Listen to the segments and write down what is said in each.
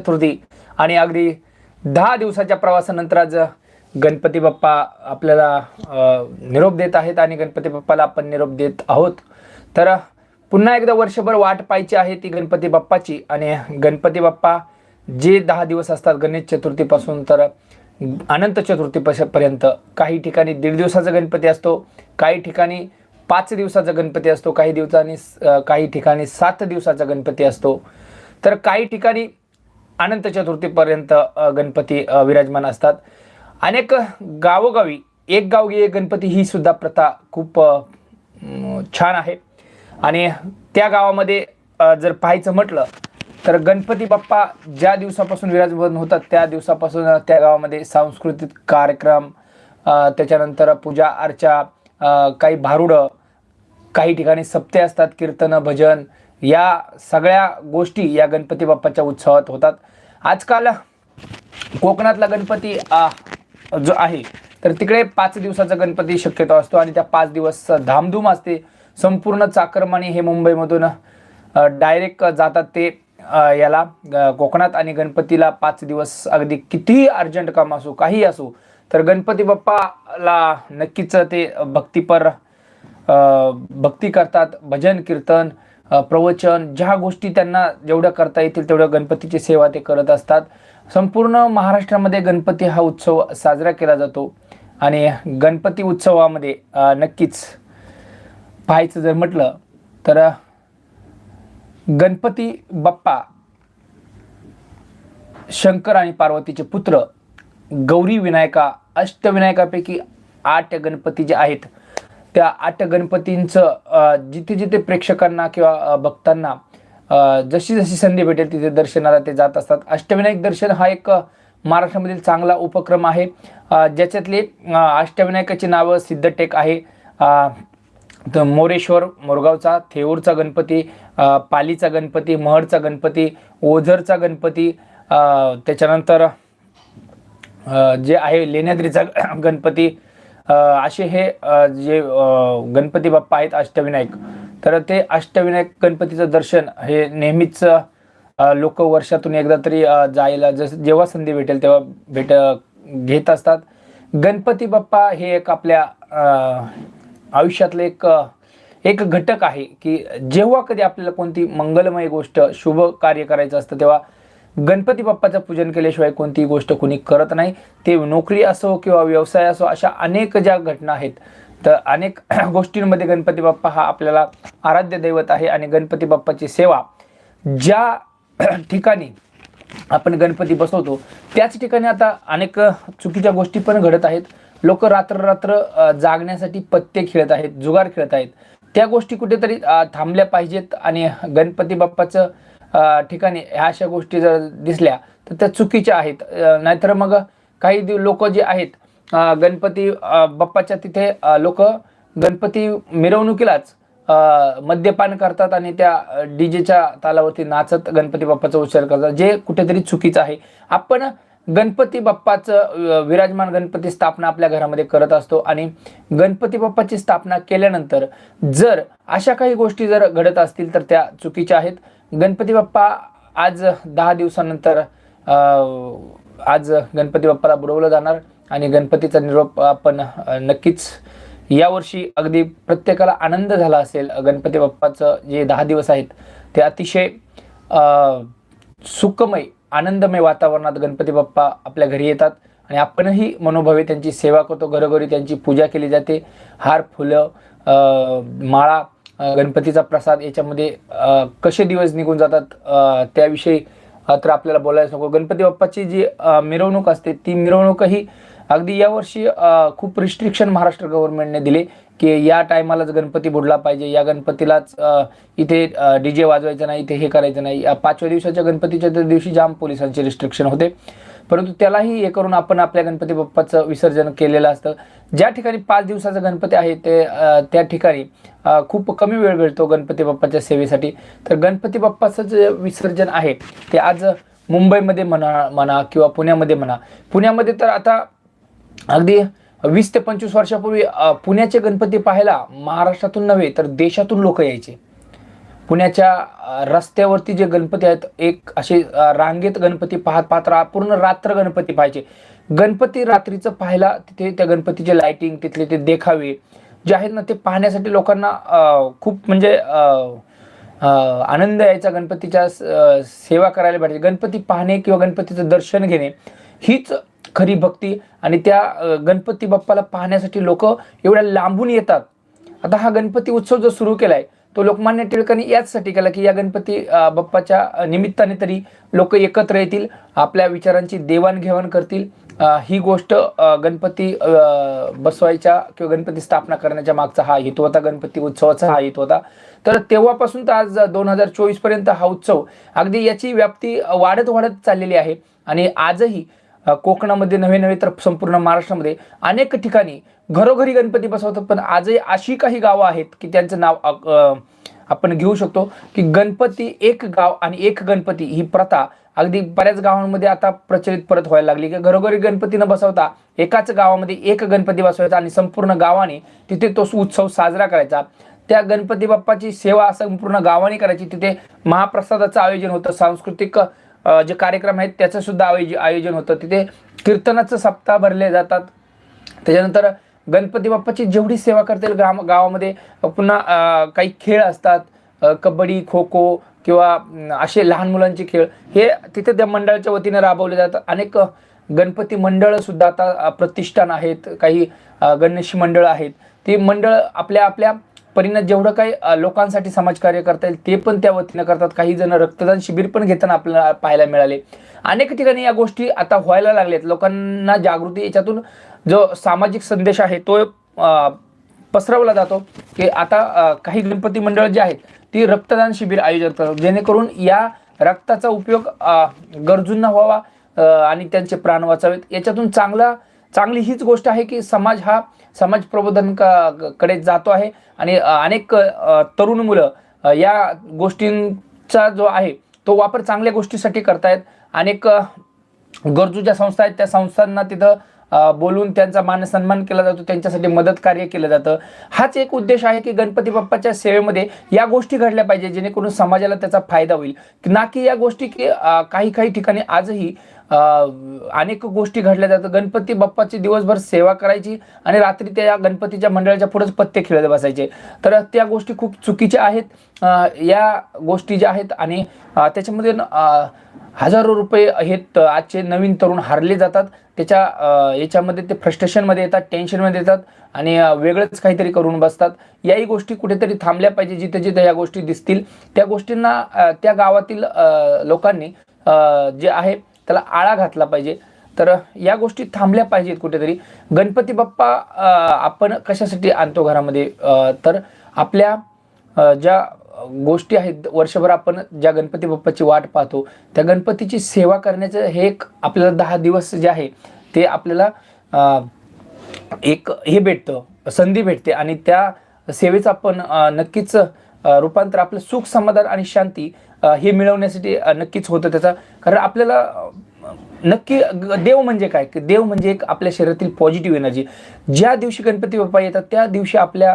चतुर्थी आणि अगदी दहा दिवसाच्या प्रवासानंतर आज गणपती बाप्पा आपल्याला निरोप देत आहेत आणि गणपती बाप्पाला आपण निरोप देत आहोत. तर पुन्हा एकदा वर्षभर वाट पाहायची आहे ती गणपती बाप्पाची. आणि गणपती बाप्पा जे दहा दिवस असतात गणेश चतुर्थीपासून तर अनंत चतुर्थीपर्यंत काही ठिकाणी दीड दिवसाचा गणपती असतो काही ठिकाणी पाच दिवसाचा गणपती असतो काही दिवसांनी काही ठिकाणी सात दिवसाचा गणपती असतो. तर काही ठिकाणी अनंत चतुर्थीपर्यंत गणपती विराजमान असतात. अनेक गावोगावी एक गावगी एक गणपती ही सुद्धा प्रथा खूप छान आहे. आणि त्या गावामध्ये जर पाहायचं म्हटलं तर गणपती बाप्पा ज्या दिवसापासून विराजमान होतात त्या दिवसापासून त्या गावामध्ये सांस्कृतिक कार्यक्रम त्याच्यानंतर पूजा अर्चा काही भारुडं काही ठिकाणी सप्ते असतात कीर्तन भजन या सगळ्या गोष्टी या गणपती बाप्पाच्या उत्सवात होतात. आजकाल कोकणातला गणपती जो आहे तर तिकडे पाच दिवसाचा गणपती शक्यतो असतो आणि त्या पाच दिवस धामधूम असते. संपूर्ण चाकरमानी हे मुंबईमधून डायरेक्ट जातात ते याला कोकणात आणि गणपतीला पाच दिवस अगदी कितीही अर्जंट काम असो काही असो तर गणपती बाप्पाला नक्कीच ते भक्तीपर भक्ती करतात भजन कीर्तन प्रवचन ज्या गोष्टी त्यांना जेवढ्या करता येतील तेवढ्या गणपतीची सेवा ते करत असतात. संपूर्ण महाराष्ट्रामध्ये गणपती हा उत्सव साजरा केला जातो. आणि गणपती उत्सवामध्ये नक्कीच पाहायचं जर म्हटलं तर गणपती बाप्पा शंकर आणि पार्वतीचे पुत्र गौरी विनायका अष्टविनायकापैकी आठ गणपती जे आहेत त्या आठ गणपतींचं जिथे जिथे प्रेक्षकांना किंवा भक्तांना जशी जशी संधी भेटेल तिथे दर्शनाला ते जात असतात. अष्टविनायक दर्शन हा एक महाराष्ट्रामधील चांगला उपक्रम आहे. ज्याच्यातले अष्टविनायकाची नावं सिद्धटेक आहे. तर मोरेश्वर मोरगावचा थेऊरचा गणपती पालीचा गणपती महडचा गणपती ओझरचा गणपती त्याच्यानंतर जे आहे लेण्याद्रीचा गणपती असे हे जे गणपती बाप्पा आहेत अष्टविनायक तर ते अष्टविनायक गणपतीचं दर्शन हे नेहमीच लोक वर्षातून एकदा तरी जायला जस जेव्हा संधी भेटेल तेव्हा भेट घेत असतात. गणपती बाप्पा हे एक आपल्या आयुष्यातलं एक एक घटक आहे की जेव्हा कधी आपल्याला कोणती मंगलमय गोष्ट शुभ कार्य करायचं असतं तेव्हा गणपती बाप्पाचं पूजन केल्याशिवाय कोणतीही गोष्ट कोणी करत नाही. ते नोकरी असो किंवा व्यवसाय असो अशा अनेक ज्या घटना आहेत तर अनेक गोष्टींमध्ये गणपती बाप्पा हा आपल्याला आराध्य दैवत आहे आणि गणपती बाप्पाची सेवा ज्या ठिकाणी आपण गणपती बसवतो त्याच ठिकाणी आता अनेक चुकीच्या गोष्टी पण घडत आहेत. लोक रात्र रात्र जागण्यासाठी पत्ते खेळत आहेत जुगार खेळत आहेत. त्या गोष्टी कुठेतरी थांबल्या पाहिजेत आणि गणपती बाप्पाचं ठिकाणी ह्या अशा गोष्टी जर दिसल्या तर त्या चुकीच्या आहेत. नाहीतर मग काही लोक जे आहेत गणपती बाप्पाच्या तिथे लोक गणपती मिरवणुकीलाच मद्यपान करतात आणि त्या डीजेच्या तालावरती नाचत गणपती बाप्पाचा उच्चार करतात. जे कुठेतरी चुकीचं आहे. आपण गणपती बाप्पाचं विराजमान गणपती स्थापना आपल्या घरामध्ये करत असतो आणि गणपती बाप्पाची स्थापना केल्यानंतर जर अशा काही गोष्टी जर घडत असतील तर त्या चुकीच्या आहेत. गणपती बाप्पा आज दहा दिवसानंतर आज गणपती बाप्पाला बुडवलं जाणार आणि गणपतीचा निरोप आपण नक्कीच यावर्षी अगदी प्रत्येकाला आनंद झाला असेल. गणपती बाप्पाचं जे दहा दिवस आहेत ते अतिशय सुखमय आनंदमय वातावरणात गणपती बाप्पा आपल्या घरी येतात आणि आपणही मनोभावे त्यांची सेवा करतो. घरोघरी त्यांची पूजा केली जाते. हार फुलं माळा गणपतीचा प्रसाद याच्यामध्ये कसे दिवस निघून जातात त्याविषयी तर आपल्याला बोलायला नको. गणपती बाप्पाची जी मिरवणूक असते ती मिरवणूकही अगदी यावर्षी खूप रिस्ट्रिक्शन महाराष्ट्र गव्हर्नमेंटने दिले की या टायमालाच गणपती बुडला पाहिजे या गणपतीलाच इथे डी जे वाजवायचं नाही इथे हे करायचं नाही. पाचव्या दिवसाच्या गणपतीच्या दिवशी जाम पोलिसांचे रिस्ट्रिक्शन होते. परंतु त्यालाही हे करून आपण आपल्या गणपती बाप्पाचं विसर्जन केलेलं असतं. ज्या ठिकाणी पाच दिवसाचा गणपती आहे ते त्या ठिकाणी खूप कमी वेळ मिळतो गणपती बाप्पाच्या सेवेसाठी. तर गणपती बाप्पाचं जे विसर्जन आहे ते आज मुंबईमध्ये म्हणा म्हणा किंवा पुण्यामध्ये म्हणा. पुण्यामध्ये तर आता अगदी वीस ते पंचवीस वर्षापूर्वी पुण्याचे गणपती पाहायला महाराष्ट्रातून नव्हे तर देशातून लोक यायचे. पुण्याच्या रस्त्यावरती जे गणपती आहेत एक असे रांगेत गणपती पाहत पाहत पूर्ण रात्र गणपती पाहायचे. गणपती रात्रीचं पाहायला तिथे त्या गणपतीचे लायटिंग तिथले ते देखावे जे आहेत ना ते पाहण्यासाठी लोकांना खूप म्हणजे आनंद यायचा गणपतीच्या स- सेवा करायला पाहिजे. गणपती पाहणे किंवा गणपतीचं दर्शन घेणे हीच खरी भक्ती आणि त्या गणपती बाप्पाला पाहण्यासाठी लोक एवढ्या लांबून येतात. आता हा गणपती उत्सव जो सुरू केला आहे तो लोकमान्य टिळकांनी याचसाठी केला की या गणपती बाप्पाच्या निमित्ताने तरी लोक एकत्र येतील आपल्या विचारांची देवाणघेवाण करतील. ही गोष्ट गणपती बसवायच्या किंवा गणपती स्थापना करण्याच्या मागचा हा हेतू होता गणपती उत्सवाचा हा हेतू होता. तर तेव्हापासून तर आज दोन हजार चोवीसपर्यंत हा उत्सव अगदी याची व्याप्ती वाढत वाढत चाललेली आहे. आणि आजही कोकणामध्ये नवे नवे तर संपूर्ण महाराष्ट्रामध्ये अनेक ठिकाणी घरोघरी गणपती बसवतात पण आजही अशी काही गावं आहेत की त्यांचं नाव आपण घेऊ शकतो की गणपती एक गाव आणि एक गणपती ही प्रथा अगदी बऱ्याच गावांमध्ये आता प्रचलित परत व्हायला लागली की घरोघरी गणपती न बसवता एकाच गावामध्ये एक गणपती बसवायचा आणि संपूर्ण गावाने तिथे तो उत्सव साजरा करायचा. त्या गणपती बाप्पाची सेवा संपूर्ण गावाने करायची. तिथे महाप्रसादाचं आयोजन होतं सांस्कृतिक जे कार्यक्रम आहेत त्याचं सुद्धा आयोज आयोजन होतं. तिथे कीर्तनाचं सप्ताह भरले जातात. त्याच्यानंतर गणपती बाप्पाची जेवढी सेवा करता येईल ग्राम गावामध्ये पुन्हा काही खेळ असतात कबड्डी खो खो किंवा असे लहान मुलांचे खेळ हे तिथे त्या मंडळाच्या वतीने राबवले जातात. अनेक गणपती मंडळ सुद्धा आता प्रतिष्ठान आहेत काही गणेशी गणेश मंडळ आहेत. ती मंडळ आपल्या आपल्या परीनं जेवढं काही लोकांसाठी समाजकार्य करता येईल ते पण त्या वतीनं करतात. काही जण रक्तदान शिबिर पण घेताना आपल्याला पाहायला मिळाले. अनेक ठिकाणी या गोष्टी आता व्हायला लागल्यात. लोकांना जागृती याच्यातून जो सामाजिक संदेश आहे तो पसरवला जातो की आता काही गणपती मंडळ जे आहेत ती रक्तदान शिबिर आयोजित करतात. जेणेकरून या रक्ताचा उपयोग गरजूंना व्हावा आणि त्यांचे प्राण वाचावेत. याच्यातून चांगला चांगली हीच गोष्ट आहे की समाज हा समाज प्रबोधनकडे जातो आहे. आणि अनेक तरुण मुलं या गोष्टींचा जो आहे तो वापर चांगल्या गोष्टीसाठी करतायत. अनेक गरजू ज्या संस्था आहेत त्या संस्थांना तिथं बोलून त्यांचा मान सन्मान केला जातो त्यांच्यासाठी मदत कार्य केलं जातं. हाच एक उद्देश आहे की गणपती बाप्पाच्या सेवेमध्ये या गोष्टी घडल्या पाहिजे जेणेकरून समाजाला त्याचा फायदा होईल. ना की या गोष्टी की काही काही ठिकाणी आजही अनेक गोष्टी घडल्या जातात. गणपती बाप्पाची दिवसभर सेवा करायची आणि रात्री त्या गणपतीच्या मंडळाच्या पुढेच पत्ते खेळत बसायचे. तर त्या गोष्टी खूप चुकीच्या आहेत. या गोष्टी ज्या आहेत आणि त्याच्यामध्ये हजारो रुपये आहेत आजचे नवीन तरुण हारले जातात. त्याच्या याच्यामध्ये ते फ्रस्ट्रेशनमध्ये येतात टेन्शनमध्ये येतात आणि वेगळंच काहीतरी करून बसतात. याही गोष्टी कुठेतरी थांबल्या पाहिजे जिथे जिथे या गोष्टी दिसतील. त्या गोष्टींना त्या गावातील लोकांनी जे आहे त्याला आळा घातला पाहिजे. तर या गोष्टी थांबल्या पाहिजेत कुठेतरी. गणपती बाप्पा आपण कशासाठी आणतो घरामध्ये? तर आपल्या ज्या गोष्टी आहेत. वर्षभर आपण ज्या गणपती बाप्पाची वाट पाहतो त्या गणपतीची सेवा करण्याचं हे एक आपल्याला दहा दिवस जे आहे ते आपल्याला एक हे भेटतं संधी भेटते आणि त्या सेवेचं आपण नक्कीच रूपांतर आपलं सुख समाधान आणि शांती हे मिळवण्यासाठी नक्कीच होतं त्याचा. कारण आपल्याला नक्की देव म्हणजे काय? देव म्हणजे एक आपल्या शरीरातील पॉझिटिव्ह एनर्जी ज्या दिवशी गणपती बाप्पा येतात त्या दिवशी आपल्या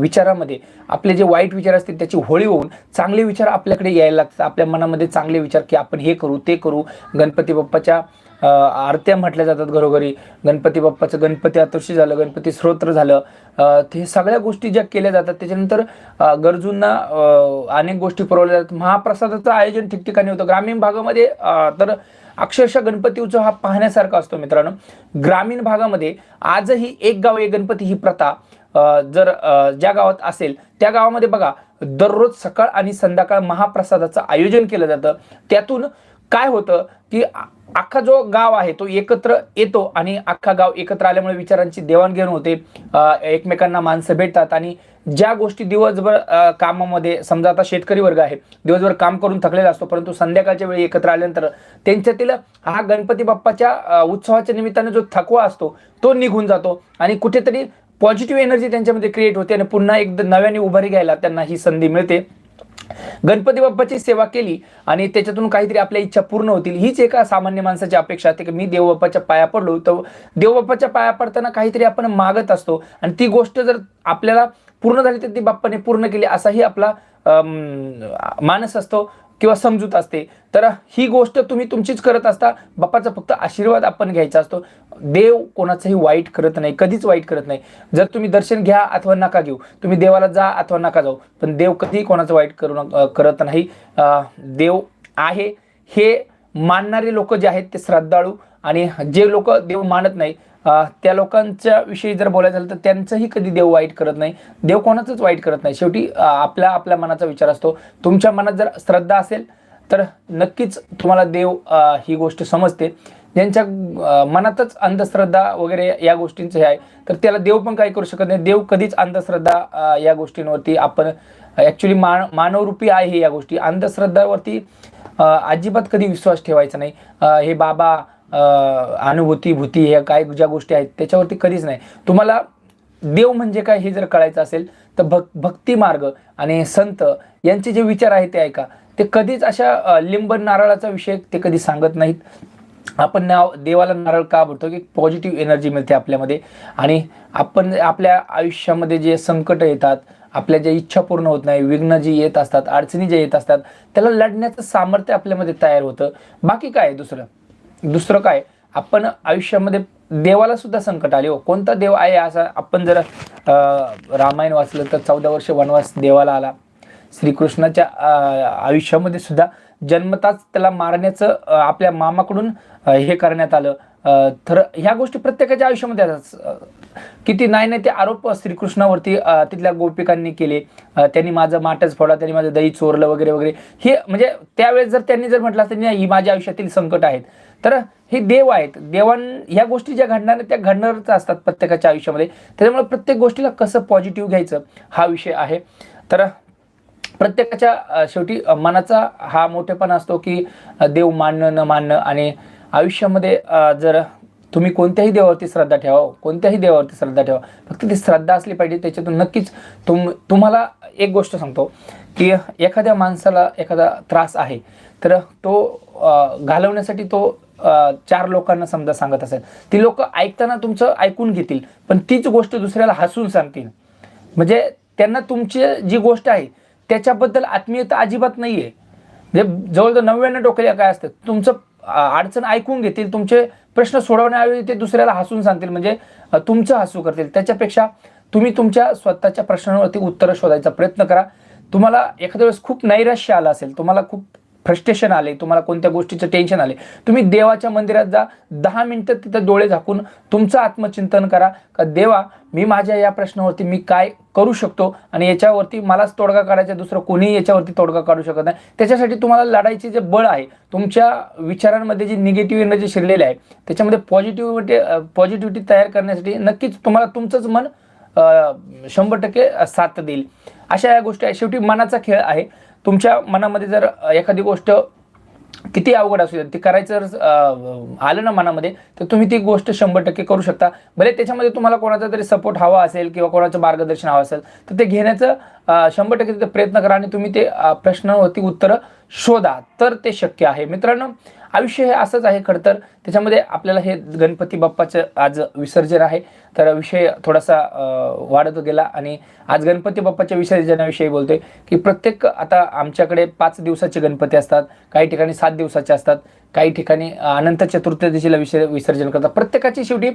विचारामध्ये आपले जे वाईट विचार असतील त्याची होळी होऊन चांगले विचार आपल्याकडे यायला लागतात. आपल्या मनामध्ये चांगले विचार की आपण हे करू ते करू. गणपती बाप्पाच्या आरत्या म्हटल्या जातात घरोघरी. गणपती बाप्पाचं गणपती आतोषी झालं गणपती स्तोत्र झालं. हे ते सगळ्या गोष्टी ज्या केल्या जातात त्याच्यानंतर गरजूंना अनेक गोष्टी पुरवल्या जातात. महाप्रसादाचं आयोजन ठिकठिकाणी होतं. ग्रामीण भागामध्ये तर अक्षरशः गणपती उत्सव हा पाहण्यासारखा असतो मित्रांनो. ग्रामीण भागामध्ये आजही एक गाव एक गणपती ही प्रथा जर ज्या गावात असेल त्या गावामध्ये बघा दररोज सकाळ आणि संध्याकाळ महाप्रसादाचं आयोजन केलं जातं. त्यातून काय होतं की अख्खा जो गाव आहे तो एकत्र येतो आणि अख्खा गाव एकत्र आल्यामुळे विचारांची देवाणघेवाण होते. एकमेकांना माणसं भेटतात आणि ज्या गोष्टी दिवसभर कामामध्ये समजा आता शेतकरी वर्ग आहे दिवसभर काम करून थकलेला असतो परंतु संध्याकाळच्या वेळी एकत्र आल्यानंतर त्यांच्यातील हा गणपती बाप्पाच्या उत्सवाच्या निमित्ताने जो थकवा असतो तो निघून जातो आणि कुठेतरी पॉझिटिव्ह एनर्जी त्यांच्यामध्ये क्रिएट होते आणि पुन्हा एकदा नव्याने उभारी घ्यायला त्यांना ही संधी मिळते. गणपती बाप्पाची सेवा केली आणि त्याच्यातून काहीतरी आपल्या इच्छा पूर्ण होतील. हीच एका सामान्य माणसाची अपेक्षा असते की मी देवबाप्पाच्या पाया पडलो तर देवबाप्पाच्या पाया पडताना काहीतरी आपण मागत असतो. आणि ती गोष्ट जर आपल्याला पूर्ण झाली तर ती बाप्पाने पूर्ण केली असाही आपला मानस असतो. किंवा समजूत असते. तर ही गोष्ट तुम्ही तुमचीच करत असता. बाप्पाचा फक्त आशीर्वाद आपण घ्यायचा असतो. देव कोणाचंही वाईट करत नाही. कधीच वाईट करत नाही. जर तुम्ही दर्शन घ्या अथवा नका घेऊ. तुम्ही देवाला जा अथवा नका जाऊ. पण देव कधीही कोणाचं वाईट करू नका करत नाही. देव आहे. हे मानणारे लोक जे आहेत ते श्रद्धाळू आणि जे लोक देव मानत नाही त्या लोकांच्या विषयी जर बोलायचं झालं तर त्यांचंही कधी देव वाईट करत नाही. देव कोणाचंच वाईट करत नाही. शेवटी आपला आपल्या आपल्या मनाचा विचार असतो. तुमच्या मनात जर श्रद्धा असेल तर नक्कीच तुम्हाला देव ही गोष्ट समजते. ज्यांच्या मनातच अंधश्रद्धा वगैरे या गोष्टींचं हे आहे तर त्याला देव पण काही करू शकत नाही. देव कधीच अंधश्रद्धा या गोष्टींवरती आपण ॲक्च्युली मान मानवरूपी आहे या गोष्टी. अंधश्रद्धावरती अजिबात कधी विश्वास ठेवायचा नाही. हे बाबा अनुभूती भूती ह्या काय ज्या गोष्टी आहेत त्याच्यावरती कधीच नाही. तुम्हाला देव म्हणजे काय हे जर कळायचं असेल तर भक् भक्ती मार्ग आणि संत यांचे जे विचार आहेत ते ऐका. ते कधीच अशा लिंब नारळाचा विषय ते कधी सांगत नाहीत. आपण नाव देवाला नारळ का बोलतो की पॉझिटिव्ह एनर्जी मिळते आपल्यामध्ये. आणि आपण आपल्या आयुष्यामध्ये जे संकट येतात आपल्या ज्या इच्छा पूर्ण होत नाही विघ्न जी येत असतात अडचणी ज्या येत असतात त्याला लढण्याचं सामर्थ्य आपल्यामध्ये तयार होतं. बाकी काय आहे दुसरं? दुसरं काय आपण आयुष्यामध्ये देवाला सुद्धा संकट आले हो. कोणता देव आहे असा आपण जर अं, रामायण वाचलं तर चौदा वर्ष वनवास देवाला आला. श्रीकृष्णाच्या आयुष्यामध्ये सुद्धा जन्मताच त्याला मारण्याचं आपल्या मामाकडून हे करण्यात आलं. तर ह्या गोष्टी प्रत्येकाच्या आयुष्यामध्ये असतात. किती नाही नाही ते आरोप श्रीकृष्णावरती तिथल्या गोपिकांनी केले. त्यांनी माझं माटच फोडा त्यांनी माझं दही चोरलं वगैरे वगैरे. हे म्हणजे त्यावेळेस जर त्यांनी जर म्हटलं असतं ही माझ्या आयुष्यातील संकट आहेत. तर हे देव आहेत. देवान ह्या गोष्टी ज्या घडणार त्या घडणारच असतात प्रत्येकाच्या आयुष्यामध्ये. त्याच्यामुळे प्रत्येक गोष्टीला कसं पॉझिटिव्ह घ्यायचं हा विषय आहे. तर प्रत्येकाच्या शेवटी मनाचा हा मोठेपणा असतो की देव मानणं न मानणं आणि आयुष्यामध्ये जर तुम्ही कोणत्याही देवावरती श्रद्धा ठेवा हो, कोणत्याही देवावरती श्रद्धा ठेवा. फक्त ती श्रद्धा असली पाहिजे त्याच्यातून नक्कीच तुम तुम्हाला एक गोष्ट सांगतो की एखाद्या माणसाला एखादा त्रास आहे तर तो घालवण्यासाठी तो चार लोकांना समजा सांगत असेल. ती लोक ऐकताना तुमचं ऐकून घेतील पण तीच गोष्ट दुसऱ्याला हसून सांगतील. म्हणजे त्यांना तुमची जी गोष्ट आहे त्याच्याबद्दल आत्मीयता अजिबात नाही आहे म्हणजे जवळजवळ नव्याण्णव डोक्याला काय असतं तुमचं अडचण ऐकून घेतील तुमचे प्रश्न सोडवण्याऐवजी ते दुसऱ्याला हसून सांगतील. म्हणजे तुमचं हसू करतील. त्याच्यापेक्षा तुम्ही तुमच्या स्वतःच्या प्रश्नांवरती उत्तरं शोधायचा प्रयत्न करा. तुम्हाला एखाद्या वेळेस खूप नैराश्य आलं असेल तुम्हाला खूप फ्रस्ट्रेशन आले तुम्हाला कोणत्या गोष्टीचं टेन्शन आले तुम्ही देवाच्या मंदिरात जा दहा मिनटं तिथं डोळे झाकून तुमचं आत्मचिंतन करा. का देवा मी माझ्या या प्रश्नावरती मी काय करू शकतो आणि याच्यावरती मलाच तोडगा काढायचा दुसरं कोणीही याच्यावरती तोडगा काढू शकत नाही. त्याच्यासाठी तुम्हाला लढायचे जे बळ आहे तुमच्या विचारांमध्ये जी निगेटिव्ह एनर्जी शिरलेली आहे त्याच्यामध्ये पॉझिटिव्हिटी पॉझिटिव्हिटी तयार करण्यासाठी नक्कीच तुम्हाला तुमचंच मन शंभर टक्के साथ देईल. अशा या गोष्टी आहे शेवटी मनाचा खेळ आहे. तुमच्या मनामध्ये जर एखादी गोष्ट किती अवघड असू द्या ती करायचं जर, आलं ना मनामध्ये तर तुम्ही ती गोष्ट शंभर टक्के करू शकता. भले त्याच्यामध्ये तुम्हाला कोणाचा तरी सपोर्ट हवा असेल किंवा कोणाचं मार्गदर्शन हवं असेल तर ते घेण्याचं शंभर टक्के तिथे प्रयत्न करा आणि तुम्ही ते प्रश्नावरती उत्तरं शोधा तर ते शक्य आहे. मित्रांनो आयुष्य हे असंच आहे खरं तर. त्याच्यामध्ये आपल्याला हे गणपती बाप्पाचं आज विसर्जन आहे. तर विषय थोडासा वाढत गेला आणि आज गणपती बाप्पाच्या विसर्जनाविषयी बोलतोय की प्रत्येक आता आमच्याकडे पाच दिवसाचे गणपती असतात काही ठिकाणी सात दिवसाचे असतात काही ठिकाणी अनंत चतुर्थदशीला विसर विसर्जन करतात. प्रत्येकाची शेवटी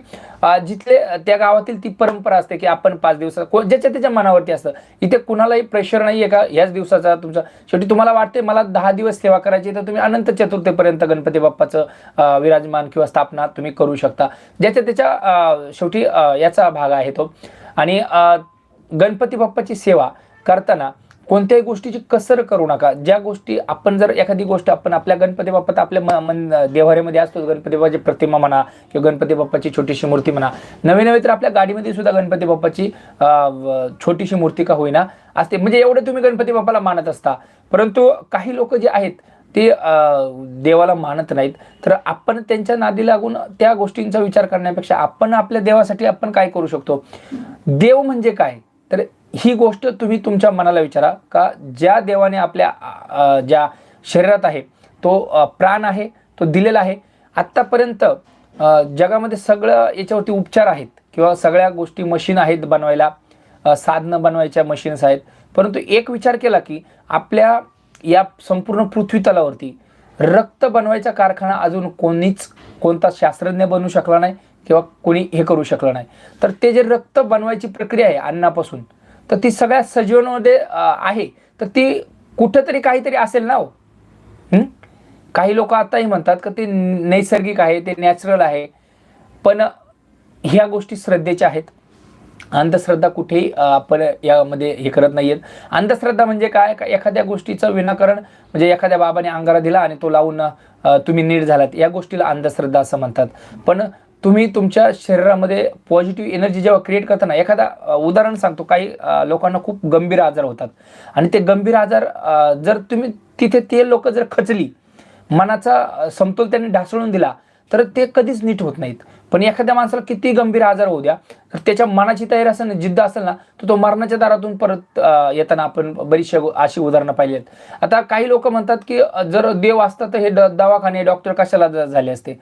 जिथले त्या गावातील ती परंपरा असते की आपण पाच दिवसात को ज्याच्या त्याच्या मनावरती असतं. इथे कुणालाही प्रेशर नाही आहे का याच दिवसाचा तुमचा शेवटी तुम्हाला वाटते मला दहा दिवस सेवा करायची तर तुम्ही अनंत चतुर्थीपर्यंत गणपती बाप्पाचं विराजमान किंवा स्थापना तुम्ही करू शकता. ज्याच्या त्याच्या शेवटी याचा भाग आहे तो. आणि गणपती बाप्पाची सेवा करताना कोणत्याही गोष्टीची कसर करू नका. ज्या गोष्टी आपण जर एखादी गोष्ट आपण आपल्या गणपती बाप्पात आपल्या म- मन देवाऱ्यामध्ये असतो गणपती बाप्पाची प्रतिमा म्हणा किंवा गणपती बाप्पाची छोटीशी मूर्ती म्हणा. नवे नवे तर आपल्या गाडीमध्ये सुद्धा गणपती बाप्पाची छोटीशी मूर्ती का होईना असते. म्हणजे एवढं तुम्ही गणपती बाप्पाला मानत असता. परंतु काही लोक जे आहेत ते देवाला मानत नाहीत. तर आपण त्यांच्या नादी लागून त्या गोष्टींचा विचार करण्यापेक्षा आपण आपल्या देवासाठी आपण काय करू शकतो? देव म्हणजे काय? तर ही गोष्ट तुम्ही तुमच्या मनाला विचारा का ज्या देवाने आपल्या ज्या शरीरात आहे तो प्राण आहे तो दिलेला आहे. आत्तापर्यंत जगामध्ये सगळं याच्यावरती उपचार आहेत किंवा सगळ्या गोष्टी मशीन आहेत बनवायला. साधनं बनवायच्या मशीन्स आहेत. परंतु एक विचार केला की आपल्या या संपूर्ण पृथ्वी तलावरती रक्त बनवायचा कारखाना अजून कोणीच कोणता शास्त्रज्ञ बनवू शकला नाही किंवा कोणी हे करू शकलं नाही. तर ते जे रक्त बनवायची प्रक्रिया आहे अन्नापासून तर ती सगळ्या सजीवांमध्ये आहे. तर ती कुठंतरी काहीतरी असेल ना हो? काही लोक आताही म्हणतात का ते नैसर्गिक आहे ते नॅचरल आहे. पण ह्या गोष्टी श्रद्धेच्या आहेत. अंधश्रद्धा कुठेही आपण यामध्ये हे करत नाहीयेत. अंधश्रद्धा म्हणजे काय? का एखाद्या गोष्टीचं विनाकारण म्हणजे एखाद्या बाबाने अंगारा दिला आणि तो लावून तुम्ही नीट झालात. या गोष्टीला अंधश्रद्धा असं म्हणतात. पण तुम्ही तुमच्या शरीरामध्ये पॉझिटिव्ह एनर्जी जेव्हा क्रिएट करताना एखादा उदाहरण सांगतो. काही लोकांना खूप गंभीर आजार होतात. आणि ते गंभीर आजार जर तुम्ही तिथे ते लोक जर खचली मनाचा समतोल त्यांनी ढासळून दिला तर ते कधीच नीट होत नाहीत. पण एखाद्या माणसाला किती गंभीर आजार होऊ द्या तर त्याच्या मनाची तयारी असेल ना जिद्द असेल ना तर तो मरणाच्या दारातून परत येताना आपण बरीचशा अशी उदाहरणं पाहिली आहेत. आता काही लोक म्हणतात की जर देव असता तर हे ड- दवाखाने डॉक्टर कशाला झाले असते?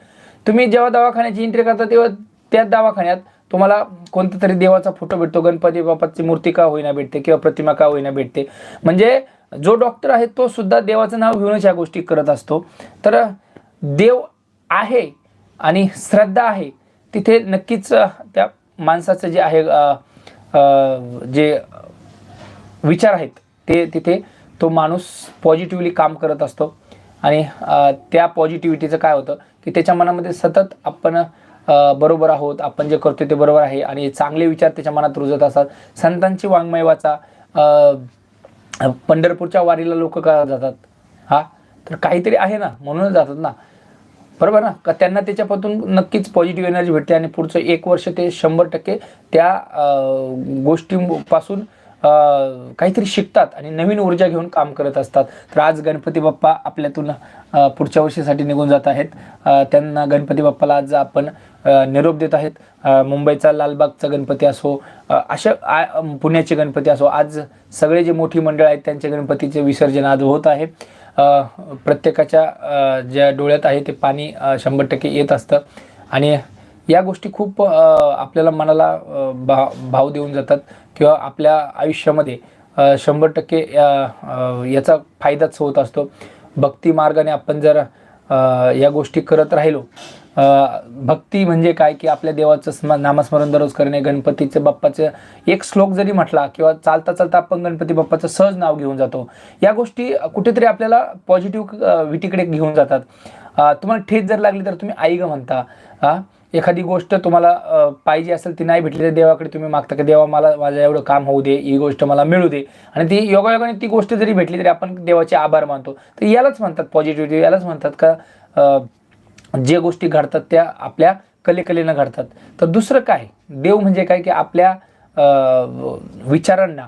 तुम्ही जेव्हा दवाखान्याची एंट्री करता तेव्हा त्या दवाखान्यात तुम्हाला कोणता तरी देवाचा फोटो भेटतो. गणपती बाप्पाची मूर्ती का होईना भेटते किंवा प्रतिमा का होईना भेटते? म्हणजे जो डॉक्टर आहे तो सुद्धा देवाचं नाव घेऊनच या गोष्टी करत असतो. तर देव आहे आणि श्रद्धा आहे तिथे नक्कीच त्या माणसाचं जे आहे जे विचार आहेत ते तिथे तो माणूस पॉझिटिव्हली काम करत असतो. आणि त्या पॉझिटिव्हिटीचं काय होतं की त्याच्या मनामध्ये सतत आपण बरोबर आहोत आपण जे करतो ते बरोबर आहे आणि चांगले विचार त्याच्या मनात रुजत असतात. संतांची वाङ्मय वाचा पंढरपूरच्या वारीला लोक का जातात? हा? तर काहीतरी आहे ना म्हणूनच जातात ना. बरोबर ना? का त्यांना त्याच्यापासून नक्कीच पॉझिटिव्ह एनर्जी भेटते आणि पुढचं एक वर्ष ते शंभर टक्के त्या गोष्टींपासून काहीतरी शिकतात आणि नवीन ऊर्जा घेऊन काम करत असतात. तर आज गणपती बाप्पा आपल्यातून पुढच्या वर्षीसाठी निघून जात आहेत. त्यांना गणपती बाप्पाला आज आपण निरोप देत आहेत. मुंबईचा लालबागचा गणपती असो अशा पुण्याचे गणपती असो आज सगळे जे मोठी मंडळ आहेत त्यांच्या गणपतीचे विसर्जन आज होत आहे. प्रत्येकाच्या ज्या डोळ्यात आहे ते पाणी शंभर टक्के येत असतं. आणि या गोष्टी खूप आपल्याला मनाला भा भाव देऊन जातात किंवा आपल्या आयुष्यामध्ये शंभर टक्के याचा फायदाच होत असतो. भक्ती मार्गाने आपण जर या गोष्टी करत राहिलो भक्ती म्हणजे काय? की आपल्या देवाचं स्म नामस्मरण दररोज करणे गणपतीचं बाप्पाचं एक श्लोक जरी म्हटला किंवा चालता चालता आपण गणपती बाप्पाचं सहज नाव घेऊन जातो. या गोष्टी कुठेतरी आपल्याला पॉझिटिव्ह विटीकडे घेऊन जातात. तुम्हाला ठेच जर लागली तर तुम्ही आई ग म्हणता. एखादी गोष्ट तुम्हाला पाहिजे असेल ती नाही भेटली तर देवाकडे तुम्ही मागता की देवा मला माझं एवढं काम होऊ दे ही गोष्ट मला मिळू दे. आणि ती योगायोगाने ती गोष्ट जरी भेटली तरी आपण देवाचे आभार मानतो. तर यालाच म्हणतात पॉझिटिव्हिटी यालाच म्हणतात का जे गोष्टी घडतात त्या आपल्या कलेकलेनं घडतात. तर दुसरं काय? देव म्हणजे काय की आपल्या विचारांना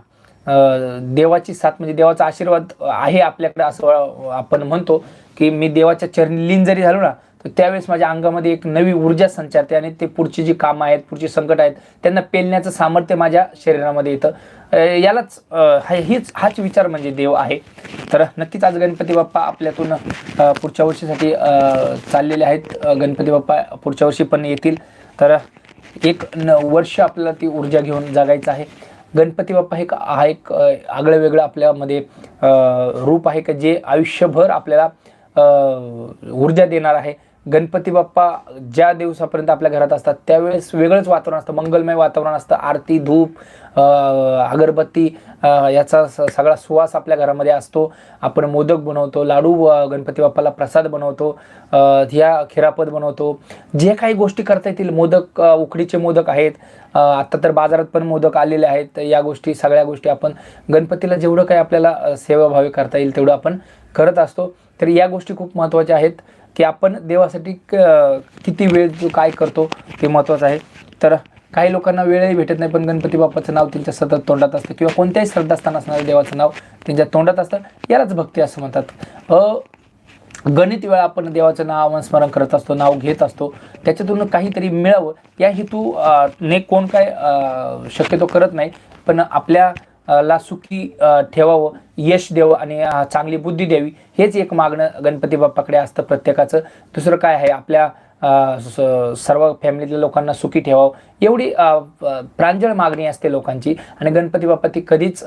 देवाची साथ म्हणजे देवाचा आशीर्वाद आहे आपल्याकडे असं आपण म्हणतो की मी देवाच्या चरणी लीन जरी झालो ना तर त्यावेळेस माझ्या अंगामध्ये एक नवी ऊर्जा संचारते आणि ते पुढची जी कामं आहेत पुढची संकट आहेत त्यांना पेलण्याचं सामर्थ्य माझ्या शरीरामध्ये येतं. यालाच हीच हाच विचार म्हणजे देव आहे. तर नक्कीच आज गणपती बाप्पा आपल्यातून पुढच्या वर्षीसाठी चाललेले आहेत. गणपती बाप्पा पुढच्या वर्षी पण येतील. तर एक न वर्ष आपल्याला ती ऊर्जा घेऊन जगायचं आहे. गणपती बाप्पा हे एक हा एक आगळं वेगळं आपल्यामध्ये रूप आहे का जे आयुष्यभर आपल्याला ऊर्जा देणार आहे. गणपती बाप्पा ज्या दिवसापर्यंत आपल्या घरात असतात त्यावेळेस वेगळंच वातावरण असतं. मंगलमय वातावरण असतं. आरती धूप अगरबत्ती याचा स- सगळा सुवास आपल्या घरामध्ये असतो. आपण मोदक बनवतो लाडू गणपती बाप्पाला प्रसाद बनवतो ह्या खिरापत बनवतो. जे काही गोष्टी करता येतील मोदक उकडीचे मोदक आहेत आत्ता तर बाजारात पण मोदक आलेले आहेत. या गोष्टी सगळ्या गोष्टी आपण गणपतीला जेवढं काही आपल्याला सेवाभावी करता येईल तेवढं आपण करत असतो. तर या गोष्टी खूप महत्त्वाच्या आहेत. की आपण देवासाठी क- किती वेळ जो काय करतो ते महत्त्वाचं आहे. तर काही लोकांना वेळही भेटत नाही पण गणपती बाप्पाचं नाव त्यांच्या सतत तोंडात असतं किंवा कोणत्याही श्रद्धास्थान असणारं देवाचं नाव त्यांच्या तोंडात असतं यालाच भक्ती असं म्हणतात. अ गणित वेळा आपण देवाचं नाव स्मरण करत असतो नाव घेत असतो त्याच्यातून काहीतरी मिळावं या हेतू ने कोण काय शक्यतो करत नाही पण आपल्या ला सुखी ठेवावं यश द्यावं आणि चांगली बुद्धी द्यावी हेच एक मागणं गणपती बाप्पाकडे असतं प्रत्येकाचं. दुसरं काय आहे आपल्या स- सर्व फॅमिलीतल्या लोकांना सुखी ठेवावं एवढी प्रांजळ मागणी असते लोकांची. आणि गणपती बाप्पा ती कधीच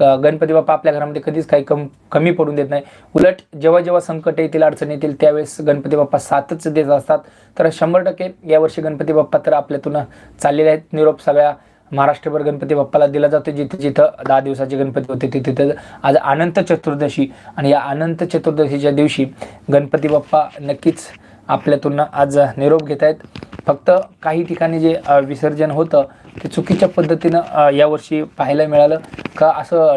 गणपती बाप्पा आपल्या घरामध्ये कधीच काही कम कमी पडून देत नाही. उलट जेव्हा जेव्हा संकट येतील अडचणी येतील त्यावेळेस गणपती बाप्पा साथच देत असतात. तर शंभर टक्के यावर्षी गणपती बाप्पा तर आपल्यातून चाललेले आहेत. निरोप सगळ्या महाराष्ट्रभर गणपती बाप्पाला दिला जातो जिथे जिथं दहा दिवसाचे गणपती होते तिथे तिथं आज अनंत चतुर्दशी आणि या अनंत चतुर्दशीच्या दिवशी गणपती बाप्पा नक्कीच आपल्यातून आज निरोप घेत आहेत. फक्त काही ठिकाणी जे विसर्जन होतं ते चुकीच्या पद्धतीनं यावर्षी पाहायला मिळालं. का असं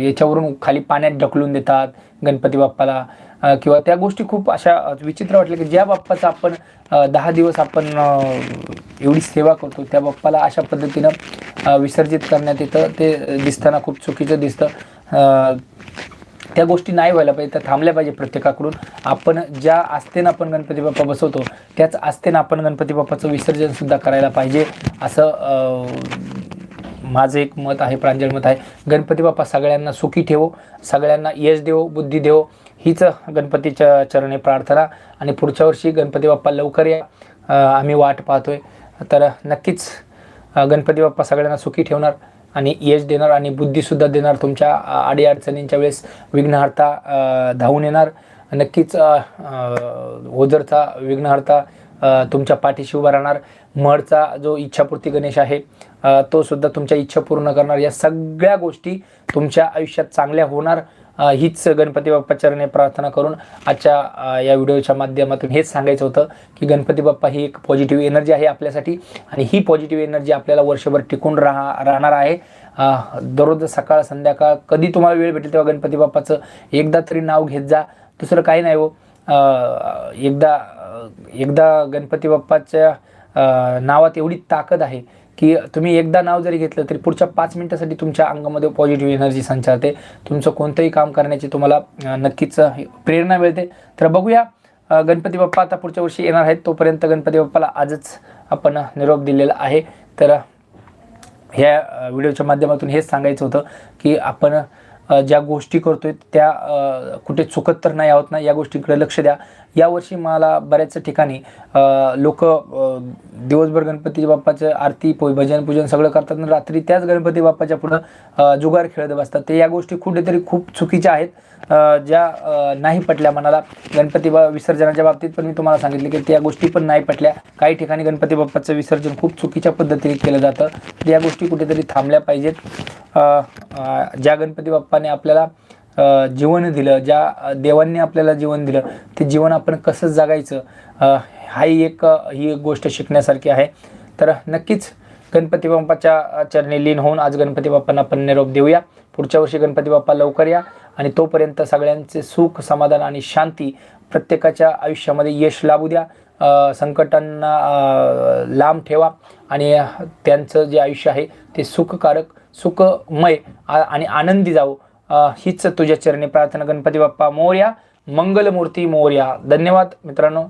याच्यावरून खाली पाण्यात ढकलून देतात गणपती बाप्पाला? किंवा त्या गोष्टी खूप अशा विचित्र वाटल्या की ज्या बाप्पाचं आपण दहा दिवस आपण एवढी सेवा करतो. त्या बाप्पाला अशा पद्धतीनं विसर्जित करण्यात येतं. ते दिसताना खूप चुकीचं दिसतं. त्या गोष्टी नाही व्हायला पाहिजे त्या थांबल्या पाहिजे प्रत्येकाकडून. आपण ज्या आस्थेनं आपण गणपती बाप्पा बसवतो त्याच आस्थेनं आपण गणपती बाप्पाचं विसर्जनसुद्धा करायला पाहिजे. असं माझं एक मत आहे प्रांजळ मत आहे. गणपती बाप्पा सगळ्यांना सुखी ठेवो सगळ्यांना यश देवो बुद्धी देवो. हीच गणपतीच्या चरणी प्रार्थना. आणि पुढच्या वर्षी गणपती बाप्पा लवकर या. आम्ही वाट पाहतोय. तर नक्कीच गणपती बाप्पा सगळ्यांना सुखी ठेवणार आणि यश देणार आणि बुद्धीसुद्धा देणार. तुमच्या अडीअडचणींच्या वेळेस विघ्नहर्ता धावून येणार. नक्कीच ओझरचा विघ्नहर्ता तुमच्या पाठीशी उभा राहणार. मडचा जो इच्छापूर्ती गणेश आहे तो सुद्धा तुमच्या इच्छा पूर्ण करणार. या सगळ्या गोष्टी तुमच्या आयुष्यात चांगल्या होणार. हीच गणपती बाप्पा चरणे प्रार्थना करून आजच्या या व्हिडिओच्या माध्यमातून हेच सांगायचं होतं की गणपती बाप्पा ही एक पॉझिटिव्ह एनर्जी आहे आपल्यासाठी आणि ही पॉझिटिव्ह एनर्जी आपल्याला वर्षभर टिकून राहा राहणार आहे. दररोज सकाळ संध्याकाळ कधी तुम्हाला वेळ भेटेल तेव्हा गणपती बाप्पाचं एकदा तरी नाव घेत जा. दुसरं काही नाही हो. एकदा एकदा गणपती बाप्पाच्या नावात एवढी ताकद आहे की तुम्ही एकदा नाव जरी घेतलं तरी पुढच्या पाच मिनिटासाठी तुमच्या अंगामध्ये पॉझिटिव्ह एनर्जी संचारते. तुमचं कोणतंही काम करण्याची तुम्हाला नक्कीच प्रेरणा मिळते. तर बघूया गणपती बाप्पा आता पुढच्या वर्षी येणार आहेत. तोपर्यंत गणपती बाप्पाला आजच आपण निरोप दिलेला आहे. तर ह्या व्हिडिओच्या माध्यमातून हेच सांगायचं होतं की आपण ज्या गोष्टी करतोय त्या कुठे चुकत तर नाही आहोत ना या गोष्टीकडे लक्ष द्या. यावर्षी मला बऱ्याच ठिकाणी लोक दिवसभर गणपती बाप्पाचं आरती भजन पूजन सगळं करतात आणि रात्री त्याच गणपती बाप्पाच्या पुढं जुगार खेळत बसतात. ते या गोष्टी कुठेतरी खूप चुकीच्या आहेत. ज्या नाही पटल्या मनाला गणपती बा विसर्जनाच्या बाबतीत पण मी तुम्हाला सांगितले की त्या गोष्टी पण नाही पटल्या. काही ठिकाणी गणपती बाप्पाचं विसर्जन खूप चुकीच्या पद्धतीने केलं जातं. तर या गोष्टी कुठेतरी थांबल्या पाहिजेत. ज्या गणपती बाप्पाने आपल्याला जीवन दिलं ज्या देवांनी आपल्याला जीवन दिलं ते जीवन आपण कसं जगायचं हाही एक ही एक गोष्ट शिकण्यासारखी आहे. तर नक्कीच गणपती बाप्पाच्या चरणी लीन होऊन आज गणपती बाप्पांना आपण निरोप देऊया. पुढच्या वर्षी गणपती बाप्पा लवकर या आणि तोपर्यंत सगळ्यांचे सुख समाधान आणि शांती प्रत्येकाच्या आयुष्यामध्ये यश लाभू द्या. संकटांना लांब ठेवा आणि त्यांचं जे आयुष्य आहे ते सुखकारक सुखमय आ- आणि आनंदी जावं. हीच तुझ्या चरणी प्रार्थना गणपती बाप्पा मोर्या मंगलमूर्ती मोर्या धन्यवाद मित्रांनो